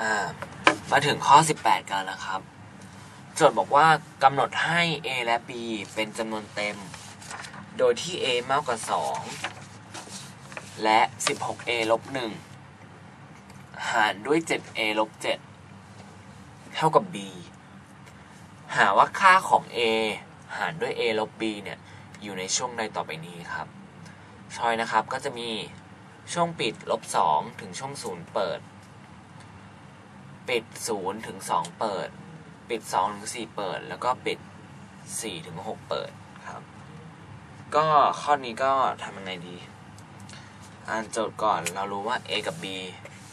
อ่ามาถึงข้อ 18 กันแล้วครับ โจทย์บอกว่ากำหนดให้ a และ b เป็นจำนวนเต็ม โดยที่ a มากกว่า 2 และ 16a ลบ1หารด้วย 7a ลบ7เท่ากับ b หาว่าค่าของ a หารด้วย a ลบ b เนี่ย อยู่ในช่วงใดต่อไปนี้ครับ ชอยนะครับก็จะมีช่วงปิดลบ2ถึงช่วง 0 เปิด ปิด0ถึง2เปิด ปิด2ถึง4เปิด แล้วก็ปิด4ถึง6เปิดครับ ก็ข้อนี้ก็ทำยังไงดี อ่านโจทย์ก่อนเรารู้ว่า a กับ b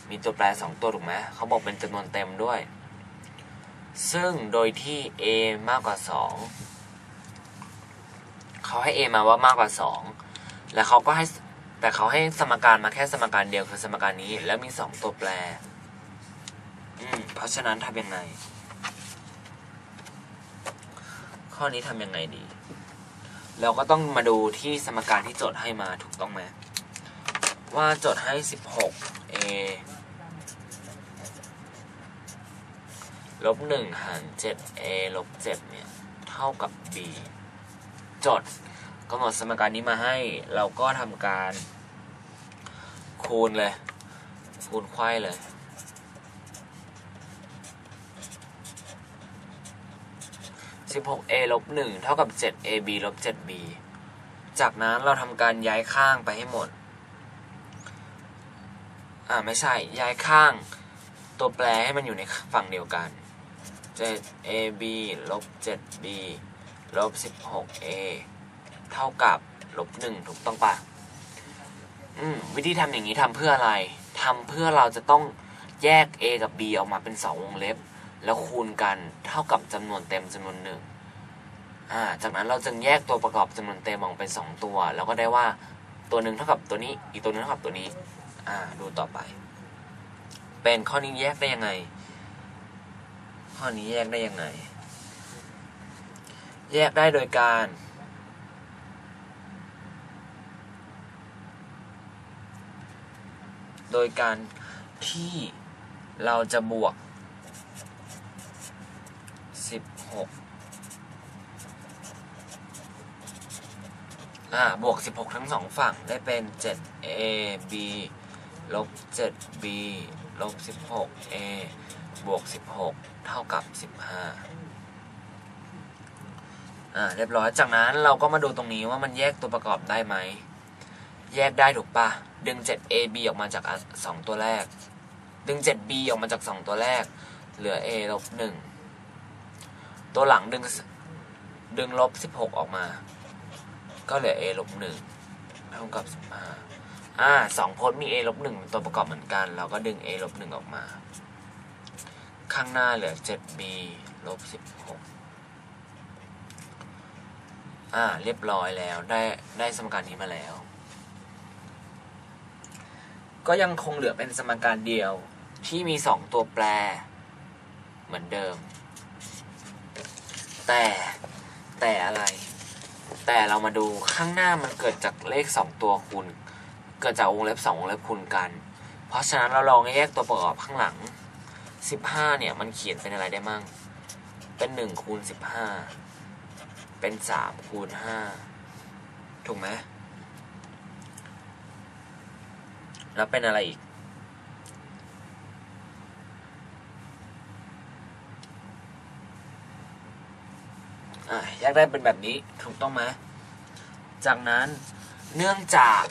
มีตัวแปร2ตัวถูกไหมเขาบอกเป็นจำนวนเต็มด้วย ซึ่งโดยที่ a มากกว่า2เขาให้ a มาว่ามากกว่า2แล้วเขาก็ให้แต่เขาให้สมการมาแค่สมการเดียวคือสมการนี้ แล้วมี2ตัวแปร อืมเพราะฉะนั้นทำยังไง ข้อนี้ทำยังไงดี เราก็ต้องมาดูที่สมการที่โจทย์ให้มาถูกต้องไหมว่าโจทย์ให้ 16 a ลบ1หาร 7a ลบ7เนี่ย เท่ากับ b โจทย์กำหนดสมการนี้มาให้ เราก็ทำการ คูณเลย คูณไขว้เลย 16a ลบ1เท่ากับ 7ab ลบ 7b จากนั้นเราทำการย้ายข้างไปให้หมด อ่าไม่ใช่ ย้ายข้างตัวแปรให้มันอยู่ในฝั่งเดียวกัน 7ab ลบ 7b ลบ 16a เท่ากับลบ 1 ถูกต้องปะอืมวิธีทำอย่างนี้ทำเพื่ออะไรทำเพื่อเราจะต้องแยก a กับ b ออกมาเป็น 2 วงเล็บ แล้วคูณกันเท่ากับจำนวนเต็มจำนวนหนึ่งจากนั้นเราจึงแยกตัวประกอบจำนวนเต็มออกเป็น 2 ตัว แล้วก็ได้ว่าตัวหนึ่งเท่ากับตัวนี้ อีกตัวหนึงเท่ากับตัวนี้ อ่า ดูต่อไป เป็นข้อนี้แยกได้ยังไง ข้อนี้แยกได้ยังไง แยกได้โดยการ โดยการที่เราจะบวก 16อ่า บวก 16 ทั้งสองฝั่งได้เป็น 7ab ลบ 7b ลบ 16a บวก 16 เท่ากับ 15 อ่า เรียบร้อย จากนั้นเราก็มาดูตรงนี้ว่ามันแยกตัวประกอบได้ไหม แยกได้ถูกปะ ดึง 7ab ออกมาจากอะสองตัวแรก ดึง 7b ออกมาจาก 2 ตัวแรก เหลือ a ลบ 1 ตัวหลังดึงดึงลบ 16 ออกมา ก็เหลือ a ลบ1เท่ากับ 15อ่าสองพจน์มี a ลบ1เป็นตัวประกอบเหมือนกัน เราก็ดึง a ลบ1ออกมา ข้างหน้าเหลือ 7b ลบ 16 อ่า เรียบร้อยแล้ว ได้ได้สมการนี้มาแล้ว ก็ยังคงเหลือเป็นสมการเดียวที่มีสองตัวแปร เหมือนเดิม แต่แต่อะไร แต่เรามาดูข้างหน้ามันเกิดจากเลขสองตัวคูณเกิดจากวงเล็บสองวงเล็บคูณกัน เพราะฉะนั้นเราลองแยกตัวประกอบข้างหลัง 15 เนี่ยมันเขียนเป็นอะไรได้มั่ง เป็น1คูณ15 เป็น3คูณ5ถูกไหมแล้วเป็นอะไรอีก อะ แยกได้เป็นแบบนี้ถูกต้องไหมจากนั้นเนื่องจาก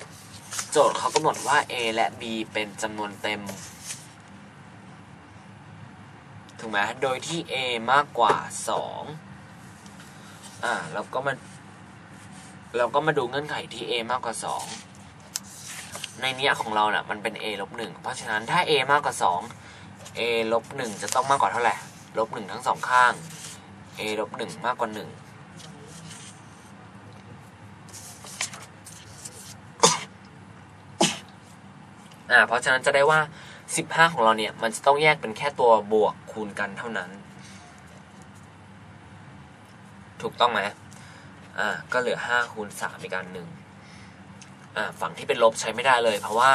โจทย์เขากำหนดว่า a และ b เป็นจำนวนเต็ม ถูกไหมโดยที่ a มากกว่า 2 อ่าเราก็มาเราก็มาดูเงื่อนไขที่ a มากกว่า 2 ในเนี้ยของเราเนะ่ะมันเป็น a ลบ1เพราะฉะนั้นถ้า a มากกว่า 2 a ลบ1จะต้องมากกว่าเท่าไหร่ลบ1ทั้งสองข้าง a ลบ1มากกว่า 1 อ่าเพราะฉะนั้นจะได้ว่า 15 ของเราเนี่ย มันจะต้องแยกเป็นแค่ตัวบวกคูณกันเท่านั้น ถูกต้องไหมอ่าก็เหลือ 5 คูณ 3 อีกอันหนึ่งอ่าฝั่งที่เป็นลบใช้ไม่ได้เลย เพราะว่า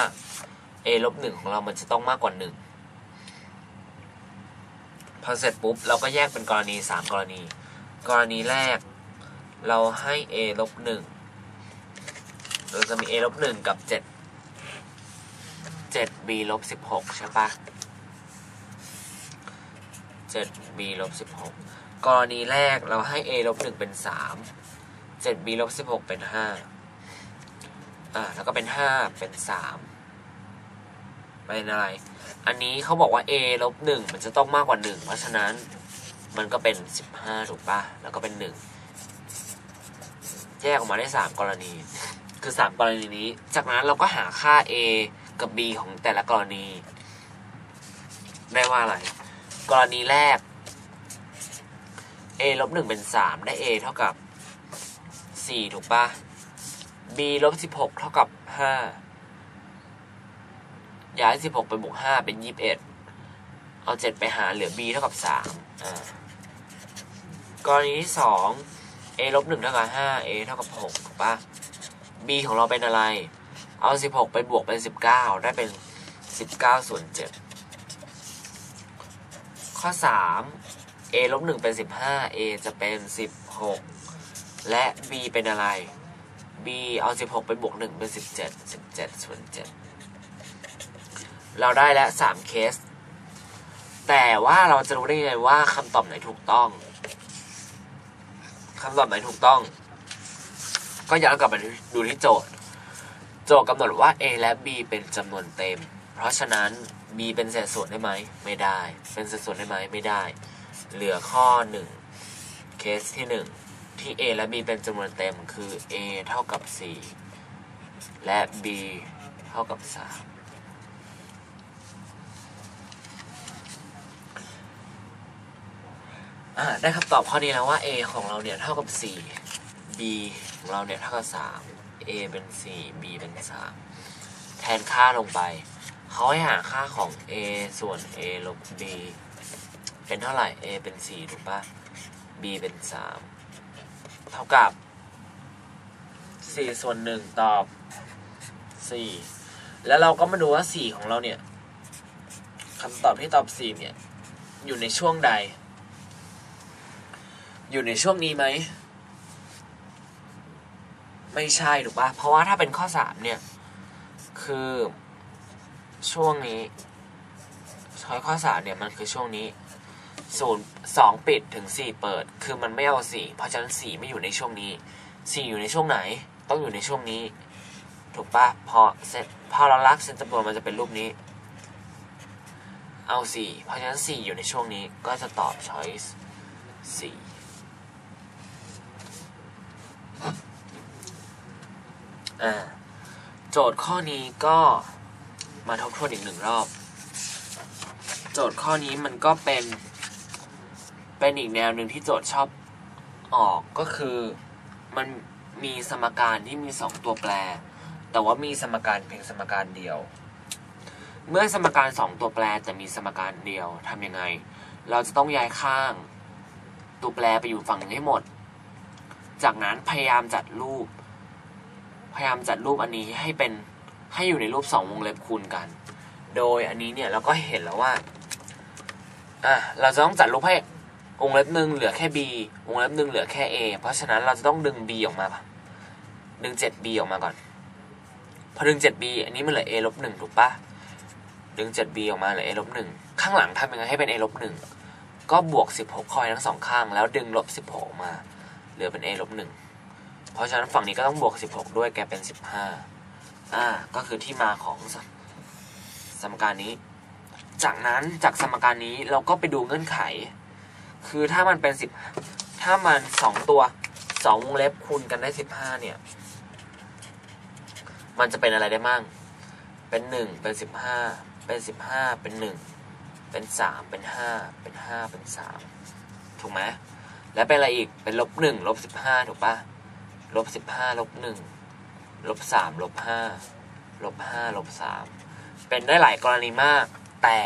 a ลบ1ของเรามันจะต้องมากกว่า 1 พอเสร็จปุ๊บ เราก็แยกเป็นกรณีสามกรณี กรณีแรก เราให้ a ลบหนึ่งเราจะมี a ลบหนึ่งกับเจ็ดเจ็ด b ลบสิบหกใช่ปะเจ็ด b ลบสิบหกกรณีแรกเราให้ a ลบหนึ่งเป็นสามเจ็ด b ลบสิบหกเป็นห้าอ่า แล้วก็เป็นห้าเป็นสามเป็นอะไร อันนี้เขาบอกว่า a ลบหนึ่งมันจะต้องมากกว่าหนึ่งเพราะฉะนั้นมันก็เป็นสิบห้าถูกปะแล้วก็เป็นหนึ่งแยกออกมาได้สามกรณี คือสามกรณีนี้ จากนั้นเราก็หาค่า a กับ b ของแต่ละกรณี ได้ว่าอะไร กรณีแรก a ลบหนึ่งเป็นสามได้ a เท่ากับสี่ถูกปะ b ลบสิบหกเท่ากับห้าย้ายสิบหกไปบวกห้าเป็นยี่สิบเอ็ดเอาเจ็ดไปหารเหลือ b เท่ากับสามกรณีที่สอง a ลบหนึ่งเท่ากับห้า a เท่ากับหกถูกปะ b ของเราเป็นอะไร เอาสิบหกไปบวกเป็นสิบเก้าได้เป็นสิบเก้าส่วนเจ็ดข้อสาม a ลบหนึ่งเป็นสิบห้า a จะเป็นสิบหกและ b เป็นอะไร b เอาสิบหกไปบวกหนึ่งเป็นสิบเจ็ดสิบเจ็ดส่วนเจ็ดเราได้แล้วสามเคส แต่ว่าเราจะรู้ได้ยังไงว่าคำตอบไหนถูกต้องคำตอบไหนถูกต้อง ก็ย้อนกลับมาดูที่โจทย์ โจทย์กำหนดว่า a และ b เป็นจำนวนเต็ม เพราะฉะนั้น b เป็นเศษส่วนได้ไหม ไม่ได้ เป็นเศษส่วนได้ไหมไม่ได้ เหลือข้อหนึ่งเคสที่หนึ่งที่ a และ b เป็นจำนวนเต็มคือ a เท่ากับ 4 และ b เท่ากับ 3ได้คำตอบข้อนี้แล้วว่า a ของเราเนี่ยเท่ากับ 4 b ของเราเนี่ยเท่ากับ 3 a เป็น 4 b เป็น 3 แทนค่าลงไป เขาให้หาค่าของ a ส่วน a ลบ b เป็นเท่าไหร่ a เป็น 4 ถูกปะ b เป็น 3 เท่ากับ 4 ส่วน 1 ตอบ 4 แล้วเราก็มาดูว่า 4 ของเราเนี่ยคำตอบที่ตอบ 4 เนี่ย อยู่ในช่วงใด อยู่ในช่วงนี้ไหม ไม่ใช่ถูกปะเพราะว่าถ้าเป็นข้อ3เนี่ย คือช่วงนี้ช้อยข้อ3เนี่ยมันคือช่วงนี้ศูนย์สองปิดถึงสี่เปิด คือมันไม่เอาสี่เพราะฉะนั้นสี่ไม่อยู่ในช่วงนี้สี่อยู่ในช่วงไหน ต้องอยู่ในช่วงนี้ ถูกปะพอเซตพอเราลักเซนจำนวนมันจะเป็นรูปนี้ เอาสี่เพราะฉะนั้นสี่อยู่ในช่วงนี้ก็จะตอบ choice สี่ อ่าโจทย์ข้อนี้ก็มาทบทวนอีกหนึ่งรอบ โจทย์ข้อนี้มันก็เป็น เป็นอีกแนวหนึ่งที่โจทย์ชอบออกก็คือมันมีสมการที่มีสองตัวแปร แต่ว่ามีสมการเพียงสมการเดียว เมื่อสมการสองตัวแปรแต่มีสมการเดียวทำยังไง เราจะต้องย้ายข้างตัวแปรไปอยู่ฝั่งหนึ่งให้หมด จากนั้นพยายามจัดรูป พยายามจัดรูปอันนี้ให้เป็นให้อยู่ในรูปสองวงเล็บคูณกัน โดยอันนี้เนี่ยเราก็เห็นแล้วว่าอะเราจะต้องจัดรูปให้วงเล็บหนึ่งเหลือแค่ b วงเล็บหนึ่งเหลือแค่ a เพราะฉะนั้นเราจะต้องดึง b ออกมาดึง 7b ออกมาก่อน พอดึง 7b อันนี้มันเหลือ a ลบหนึ่งถูกปะดึง 7b ออกมาเหลือ a ลบหนึ่งข้างหลังทำยังไงให้เป็น a ลบหนึ่งก็บวก 16 คอยทั้งสองข้าง แล้วดึงลบ 16 ออกมา เหลือเป็น a ลบหนึ่ง เพราะฉะนั้นฝั่งนี้ก็ต้องบวก16 ด้วยแกเป็น 15อ่าก็คือที่มาของสสมการนี้ จากนั้นจากสมการนี้เราก็ไปดูเงื่อนไข คือถ้ามันเป็นสิบถ้ามันสองตัวสองวงเล็บคูณกันได้สิบห้าเนี่ย มันจะเป็นอะไรได้มั่ง เป็นหนึ่งเป็นสิบห้าเป็นสิบห้าเป็นหนึ่งเป็นสามเป็นห้าเป็นห้าเป็นสามถูกไหมแล้วเป็นอะไรอีก เป็นลบหนึ่งลบสิบห้าถูกปะ ลบสิบห้าลบหนึ่งลบสามลบห้าลบห้าลบสามเป็นได้หลายกรณีมาก แต่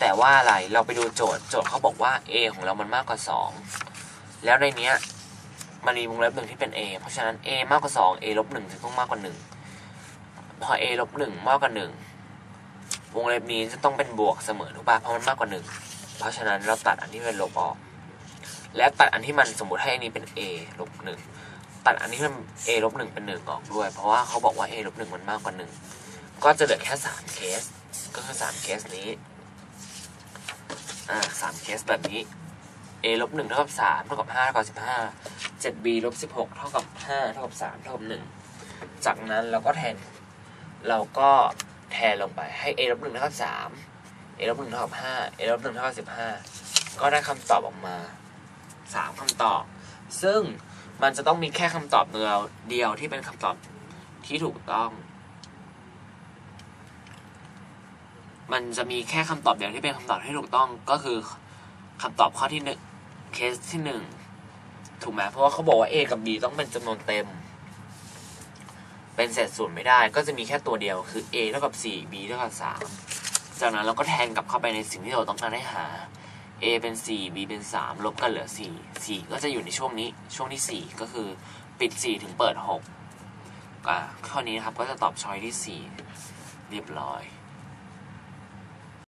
แต่ว่าอะไรเราไปดูโจทย์โจทย์เขาบอกว่า a ของเรามันมากกว่าสองแล้วในเนี้ยมันมีวงเล็บหนึ่งที่เป็น a เพราะฉะนั้น a มากกว่าสอง a ลบหนึ่งถึงต้องมากกว่าหนึ่งพอ a ลบหนึ่งมากกว่าหนึ่งวงเล็บนี้จะต้องเป็นบวกเสมอถูกป่ะเพราะมันมากกว่าหนึ่งเพราะฉะนั้นเราตัดอันที่เป็นลบออก และตัดอันที่มันสมมติให้อันนี้เป็น a ลบหนึ่ง ตัดอันที่มัน a ลบหนึ่งเป็นหนึ่งออกด้วย เพราะว่าเขาบอกว่า a ลบหนึ่งมันมากกว่าหนึ่งก็จะเหลือแค่สามเคส ก็คือสามเคสนี้ อ่าสามเคสแบบนี้ a ลบหนึ่งเท่ากับสามเท่ากับห้าเท่ากับสิบห้าเจ็ด b ลบสิบหกเท่ากับห้าเท่ากับสามเท่ากับหนึ่งจากนั้นเราก็แทน เราก็แทนลงไปให้ a ลบหนึ่งเท่ากับสาม a ลบหนึ่งเท่ากับห้า a ลบหนึ่งเท่ากับสิบห้าก็ได้คำตอบออกมาสามคำตอบ ซึ่ง มันจะต้องมีแค่คำตอบเดียวเดียวที่เป็นคำตอบที่ถูกต้อง มันจะมีแค่คำตอบเดียวที่เป็นคำตอบที่ถูกต้องก็คือคำตอบข้อที่หนึ่งเคสที่หนึ่งถูกไหมเพราะว่าเขาบอกว่า a กับ b ต้องเป็นจำนวนเต็ม เป็นเศษส่วนไม่ได้ ก็จะมีแค่ตัวเดียวคือ a เท่ากับสี่ b เท่ากับสามจากนั้นเราก็แทนกลับเข้าไปในสิ่งที่เราต้องการให้หา a เป็นสี่ b เป็นสามลบกันเหลือสี่สี่ก็จะอยู่ในช่วงนี้ ช่วงที่สี่ก็คือปิดสี่ถึงเปิดหกอ่าข้อนี้นะครับก็จะตอบช้อยที่สี่เรียบร้อย